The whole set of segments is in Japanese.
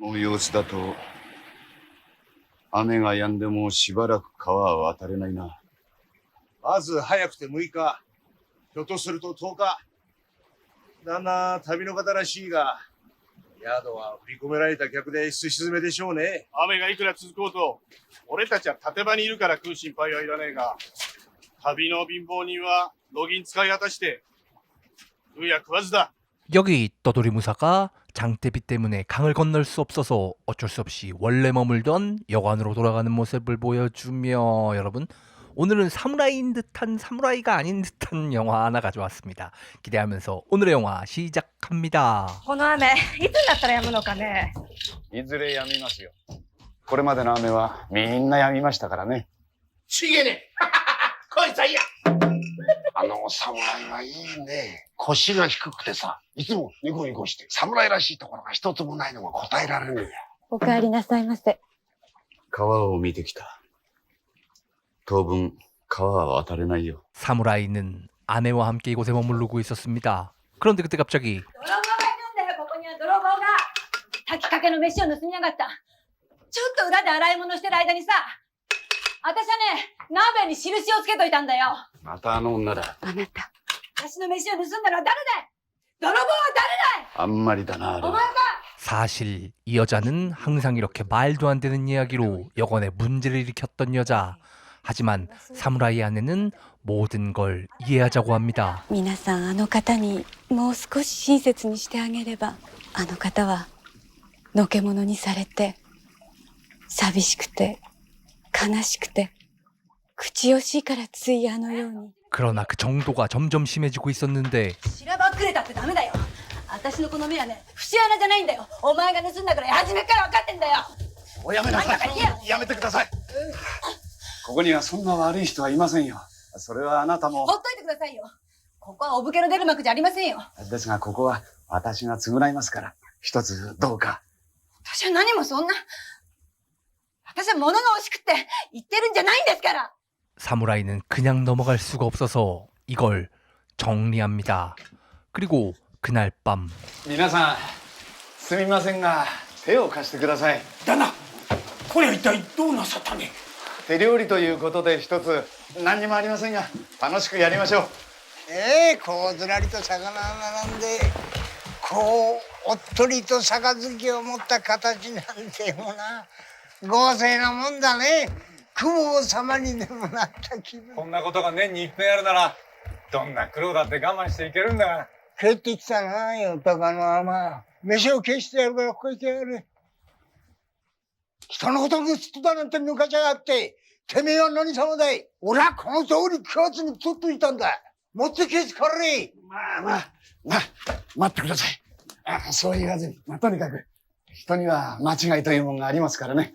の様子だと、雨が止んでもしばらく川は渡れないな。まず早くて6日、ひょっとすると10日。旦那、旅の方らしいが、宿は振り込められた客ですし詰めでしょうね。雨がいくら続こうと、俺たちは立場にいるから食う心配はいらねえが、旅の貧乏人は、路銀使い果たして、食うや食わずだ。 여기 떠돌이 무사가 장대비 때문에 강을 건널 수 없어서 어쩔 수 없이 원래 머물던 여관으로 돌아가는 모습을 보여주며 여러분 오늘은 사무라이인 듯한 사무라이가 아닌 듯한 영화 하나 가져왔습니다. 기대하면서 오늘의 영화 시작합니다. この雨、いつになったら止むのかね。いずれ止みますよ。これまでの雨はみんな止みましたからね。ちげねこいつはいや あの侍はいいね。腰が低くてさ、いつもニコニコして、侍らしいところが一つもないのが答えられるんや。お帰りなさいませ。川を見てきた。当分、川は渡れないよ。 사무라이는 아내와 함께 이곳에 머무르고 있었습니다. 그런데 그때 갑자기 泥棒がいるんだよ、ここには泥棒が。炊きかけの飯を盗みやがった。ちょっと裏で洗い物してる間にさ、 私はね、鍋に印をつけといたんだよ。またあの女だ。あなた。私の飯を盗んだのは誰だい泥棒は誰だいあんまりだな、あれはお前か 사실 이 여자는 항상 이렇게 말도 안 되는 이야기로 여건에 문제를 일으켰던 여자. 하지만 사무라이 아내는 모든 걸 이해하자고 합니다. 皆さんあの方にもう少し親切にしてあげればあの方はのけ者にされて寂しくて 悲しくて口惜しいからついあのように 그러나 그 정도가 점점 심해지고 있었는데 しらばっくれたってダメだよ。私のこの目はね、節穴じゃないんだよ。お前が盗んだから初めから分かってんだよ。おやめなさいあんたが言えよやめてくださいここにはそんな悪い人はいませんよ。それはあなたもほ。っといてくださいよ。ここはお武家の出る幕じゃありませんよ。ですが、ここは私が償いますから。一つどうか。私は何もそんな。 私は物が欲しくて言ってるんじゃないんですから。 사무라이는 그냥 넘어갈 수가 없어서 이걸 정리합니다. 그리고 그날 밤 皆さん、すみませんが、手を貸してください。旦那、これは一体どうなさったね手料理ということで一つ、何にもありませんが、楽しくやりましょう。ええこうずらりと魚が並んでこうおっとりと杯を持った形なんてもな 豪勢なもんだね。雲王様にでもなった気分。こんなことが年に一遍あるなら、どんな苦労だって我慢していけるんだ。帰ってきたなよとかの甘飯を消してやるからここ行けやれ人のことを盗っ人だなんて抜かしやがっててめえは何様だい。俺はこの通り食わずに取っといたんだ。持ってけつかられ。まあまあ、まあ、待ってください。あそう言わずに、まあ、とにかく、人には間違いというものがありますからね。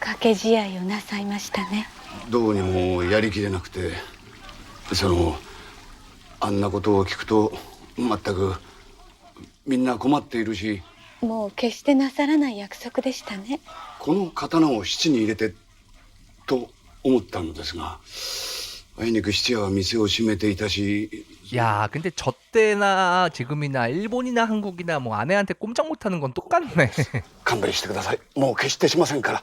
掛け試合をなさいましたねどうにもやりきれなくて、その、あんなことを聞くと、全く、みんな困っているし、もう決してなさらない約束でしたねこの刀を七に入れて、と思ったのですが、あいにく七夜は店を閉めていたし、 야 근데 저 때나 지금이나 일본이나 한국이나 뭐 아내한테 꼼짝 못하는 건 똑같네 勘弁してください。もう決してしませんから、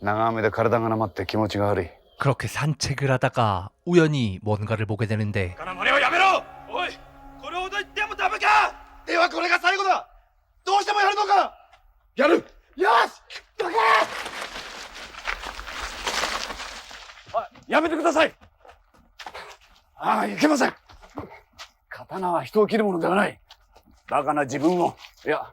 長雨で体がなまって気持ちが悪い。그렇게 산책을 하다가 우연히 뭔가를 보게 되는데おいこれほど言ってもダメかではこれが最後だどうしてもやるのかやるよしどけやめてくださいああ、いけません刀は人を切るものではないバカな自分を、いや、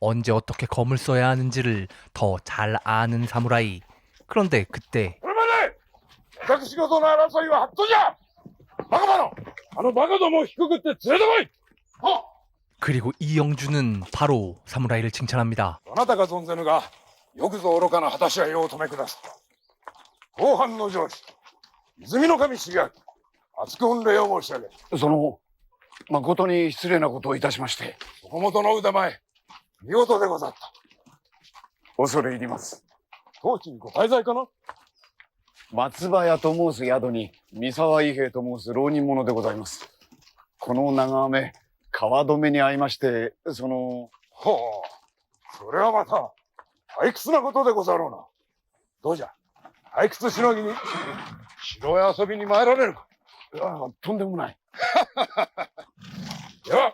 언제 어떻게 검을 써야 하는지를 더 잘 아는 사무라이. 그런데 그때 これまで隠し事の争いはハットじゃバカ者あのバカどもを低くって連れてこい 그리고 이영주는 바로 사무라이를 칭찬합니다. どなたか存ぜぬが、よくぞ愚かな果たし合いをお止めくださった。後半の上司、泉の神重明、厚く御礼を申し上げる。その、誠に失礼なことをいたしまして、そこもとの腕前、 見事でござった。恐れ入ります。当地にご滞在かな？松葉屋と申す宿に、三沢伊兵衛と申す浪人者でございます。この長雨、川止めに遭いまして、その、ほう、それはまた、退屈なことでござろうな。どうじゃ、退屈しのぎに、城へ遊びに参られるか？いやとんでもない。では。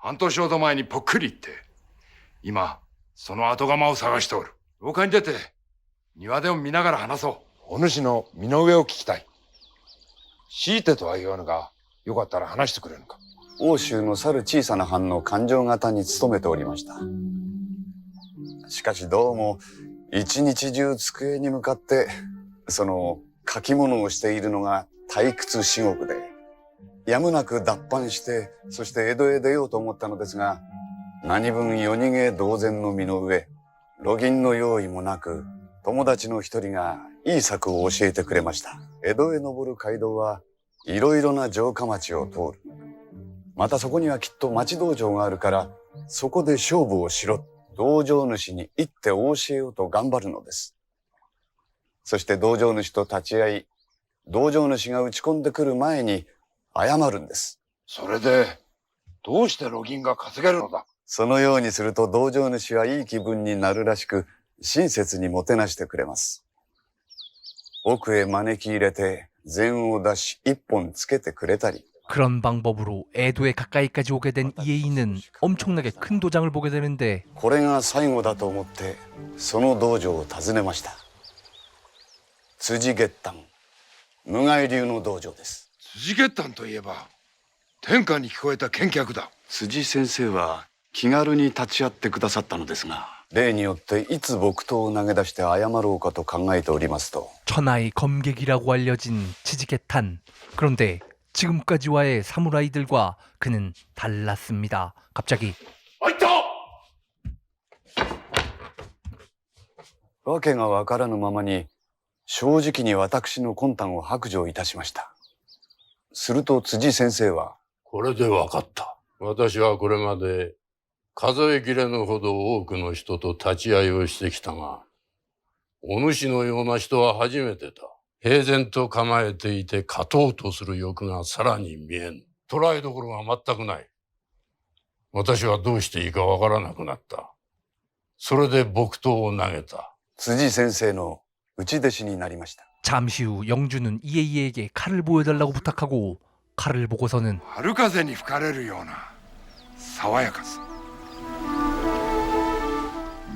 半年ほど前にぽっくり言って、今、その後釜を探しておる。廊下に出て、庭でも見ながら話そう。お主の身の上を聞きたい。強いてとは言わぬが、よかったら話してくれぬか。欧州の去る小さな藩の勘定方に勤めておりました。しかしどうも、一日中机に向かって、その、書き物をしているのが退屈至極で、やむなく脱藩して、そして江戸へ出ようと思ったのですが、何分夜逃げ同然の身の上、路銀の用意もなく、友達の一人がいい策を教えてくれました。江戸へ登る街道はいろいろな城下町を通る。またそこにはきっと町道場があるから、そこで勝負をしろ。道場主に行って教えようと頑張るのです。そして道場主と立ち会い、道場主が打ち込んでくる前に謝るんです。それで、どうして路銀が稼げるのだそのようにすると道場主はいい気分になるらしく、親切にもてなしてくれます。奥へ招き入れて、禅を出し一本つけてくれたり、 그런 방법으로 애도에 가까이까지 오게 된 이에이는 엄청나게 큰 도장을 보게 되는데 これが最後だと思って、その道場を訪ねました。辻月丹、無害流の道場です。 辻月丹といえば、天下に聞こえた見客だ。辻先生は気軽に立ち会ってくださったのですが、例によっていつ木刀を投げ出して謝ろうかと考えておりますと、 천하의 검객이라고 알려진 치지게탄. 그런데 지금까지와의 사무라이들과 그는 달랐습니다. 갑자기 あいたわけがわからぬままに、正直に私の魂胆を白状いたしました。 すると辻先生は、これで分かった。私はこれまで数えきれぬほど多くの人と立ち会いをしてきたが、お主のような人は初めてだ。平然と構えていて勝とうとする欲がさらに見えん。捉えどころが全くない。私はどうしていいかわからなくなった。それで木刀を投げた。辻先生の内弟子になりました。 잠시 후 영주는 이에이에게 칼을 보여달라고 부탁하고 칼을 보고서는 春風に吹かれるような爽やかさ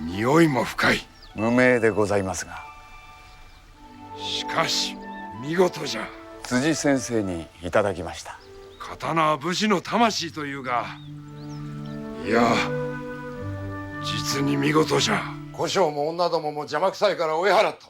匂いも深い無名でございますが、しかし見事じゃ辻先生にいただきました。刀は武士の魂というがいや実に見事じゃ胡椒も女どもも邪魔くさいから追い払った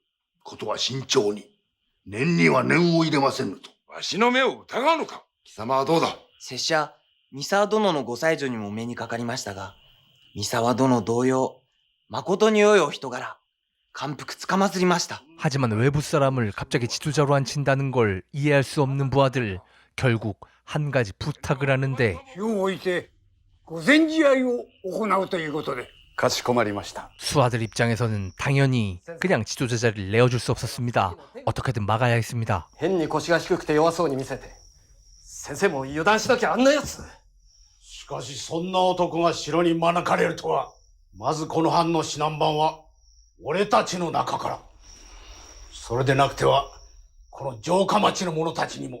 ことは慎重に。念には念を入れませぬと。わしの目を疑うのか貴様はどうだ拙者、三沢殿のご妻女にも目にかかりましたが、三沢殿同様、誠に良いお人柄、感服つかまつりました。 하지만 외부 사람을 갑자기 지도자로 앉힌다는 걸 이해할 수 없는 부하들 결국 한 가지 부탁을 하는데 日を置いて御前試合を行うということでかしこまりました。 수하들 입장에서는 당연히 그냥 지도자 자리를 내어줄 수 없었습니다. 어떻게든 막아야 했습니다. 変に腰が低くて弱そうに見せて先生も油断しなきゃあんなやつしかしそんな男が城に招かれるとは。まずこの藩の指南番は、俺たちの中から。それでなくては、この城下町の者たちにも。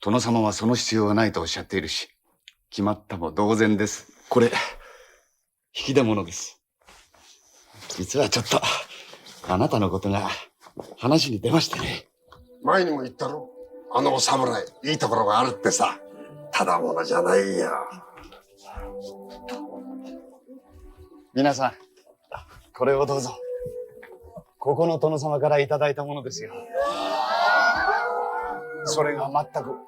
殿様はその必要はないとおっしゃっているし、決まったも同然です。これ、引き出物です。実はちょっと、あなたのことが話に出ましてね。前にも言ったろあのお侍、いいところがあるってさ。ただものじゃないよ。皆さん、これをどうぞ。ここの殿様からいただいたものですよ。それが全く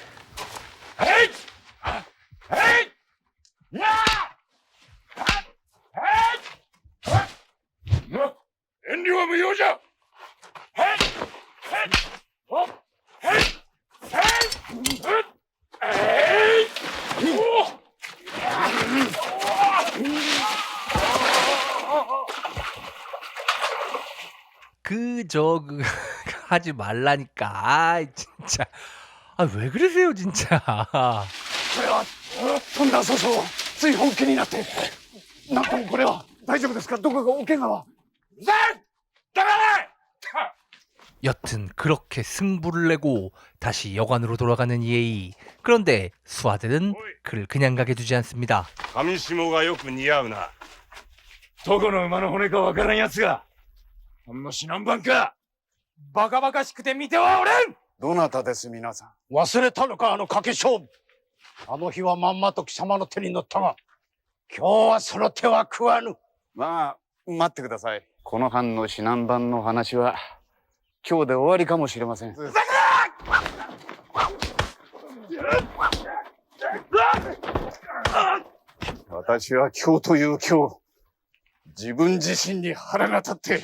하지 말라니까 아 진짜 아 왜 그러세요 진짜 これは、とんだ粗相、つい本気になって。なんともこれは、大丈夫ですかどこかお怪我は。 여튼 그렇게 승부를 내고 다시 여관으로 돌아가는 예의 그런데 수아들은 그를 그냥 가게 두지 않습니다 上下がよく似合うな。どこの馬の骨かわからんやつがほんの指南番か バカバカしくて見てはおれんどなたです、皆さん？忘れたのか、あの賭け勝負。あの日はまんまと貴様の手に乗ったが、今日はその手は食わぬ。まあ、待ってください。この藩の指南番の話は、今日で終わりかもしれません。私は今日という今日、自分自身に腹が立って、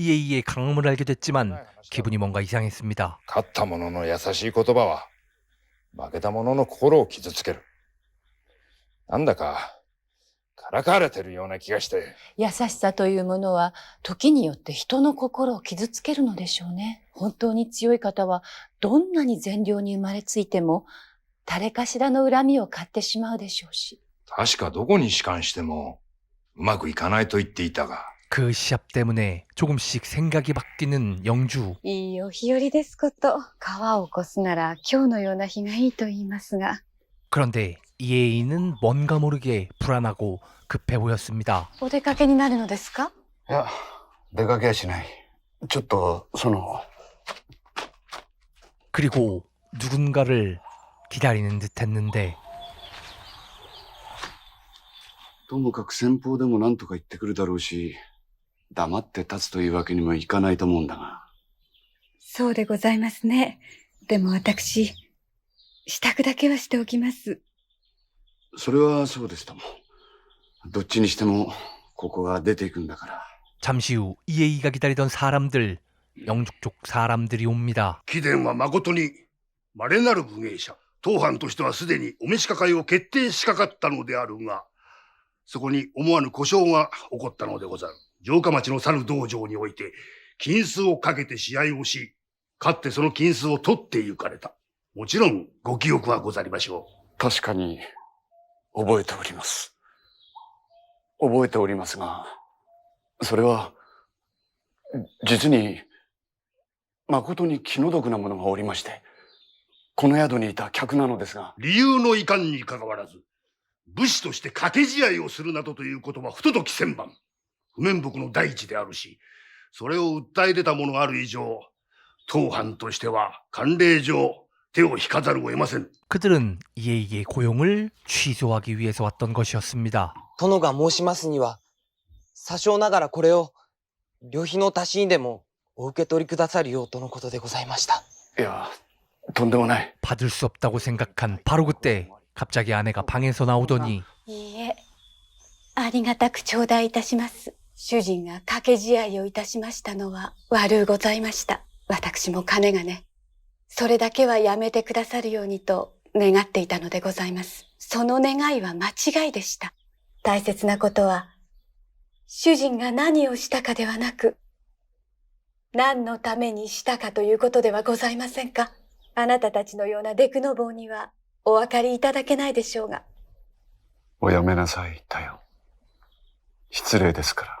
이에이의 강함을 알게 됐지만 기분이 뭔가 이상했습니다. 勝った者の優しい言葉は、負けた者の心を傷つける。なんだか、からかわれてるような気がして。優しさというものは時によって人の心を傷つけるのでしょうね。本当に強い方はどんなに善良に生まれついても誰かしらの恨みを買ってしまうでしょうし。確かどこに仕官しても、うまくいかないと言っていたが。 그 시합 때문에 조금씩 생각이 바뀌는 영주. いいお日和ですこと。川を越すなら今日のような日がいいと言いますが、 그런데 이에이는 뭔가 모르게 불안하고 급해 보였습니다. お出かけになるのですかいや、出かけはしない。ちょっと、その、 그리고 누군가를 기다리는 듯했는데 ともかく先方でも何とか言ってくるだろうし、 黙って立つというわけにもいかないと思うんだが。そうでございますね。でも私、支度だけはしておきます。それはそうですとも。どっちにしても、ここが出ていくんだから。 잠시 후 이에이가 기다리던 사람들, 영주 쪽 사람들이 옵니다. 貴殿は誠に稀なる武芸者。当藩としてはすでにお召し抱えを決定しかかったのであるが、そこに思わぬ故障が起こったのでござる。 城下町の猿道場において、金数をかけて試合をし、勝ってその金数を取って行かれた。もちろんご記憶はござりましょう。確かに、覚えております。覚えておりますが、それは、実に、誠に気の毒なものがおりまして、この宿にいた客なのですが。理由のいかんにかかわらず、武士として掛け試合をするなどということは不届き千番。不面目の第一であるし、それを訴え出た者がある以上、当藩としては慣例上手を引かざるを得ません。 그들은 이에이의 고용을 취소하기 위해서 왔던 것이었습니다. 殿が申しますには、詐称ながらこれを旅費の足しにでもお受け取りくださるようとのことでございました。いや、とんでもない。 받을 수 없다고 생각한 바로 그때 갑자기 아내가 방에서 나오더니 いいえ、ありがたく頂戴いたします。 主人が掛け試合をいたしましたのは悪うございました。私も金がね、それだけはやめてくださるようにと願っていたのでございます。その願いは間違いでした。大切なことは、主人が何をしたかではなく、何のためにしたかということではございませんか。あなたたちのようなデクノボーにはお分かりいただけないでしょうが。おやめなさい、タヨ。失礼ですから。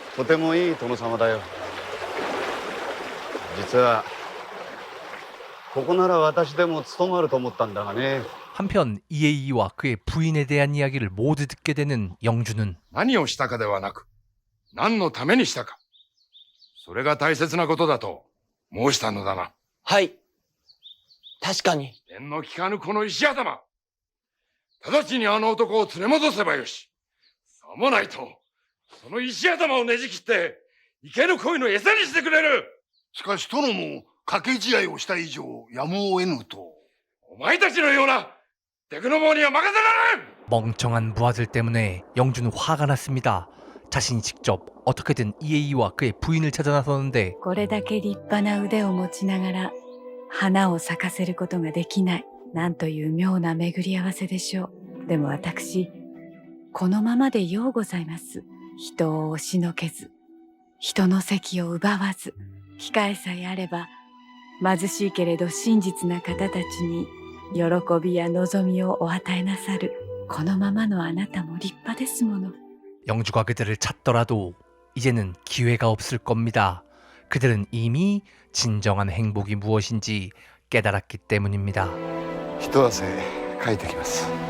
とてもいい殿様だよ。実は、ここなら私でも務まると思ったんだがね。 한편 이에이와 그의 부인에 대한 이야기를 모두 듣게 되는 영주는 何をしたかではなく、何のためにしたか。それが大切なことだと申したのだな。はい。確かに。縁の利かぬこの石頭。直ちにあの男を連れ戻せばよし。さもないと、 その石頭をねじ切って、池の鯉の餌にしてくれるしかし殿も掛け試合をした以上やむを得ぬと。 お前たちのようなテクノボーには任せられん 멍청한 부하들 때문에 영주는 화가 났습니다. 자신이 직접 어떻게든 이에이와 그의 부인을 찾아 나서는데 これだけ立派な腕を持ちながら花を咲かせることができない。なんという妙な巡り合わせでしょう。でも私、このままでようございます。 人を押しのけず、人の席を奪わず、控えさえあれば、貧しいけれど真実な方たちに喜びや望みをお与えなさる。このままのあなたも立派ですもの。 영주가 그들을 찾더라도 이제는 기회가 없을 겁니다. 그들은 이미 진정한 행복이 무엇인지 깨달았기 때문입니다. 一汗かいてきます。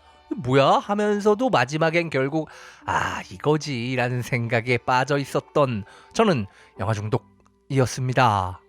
뭐야? 하면서도 마지막엔 결국 아 이거지라는 생각에 빠져 있었던 저는 영화 중독이었습니다.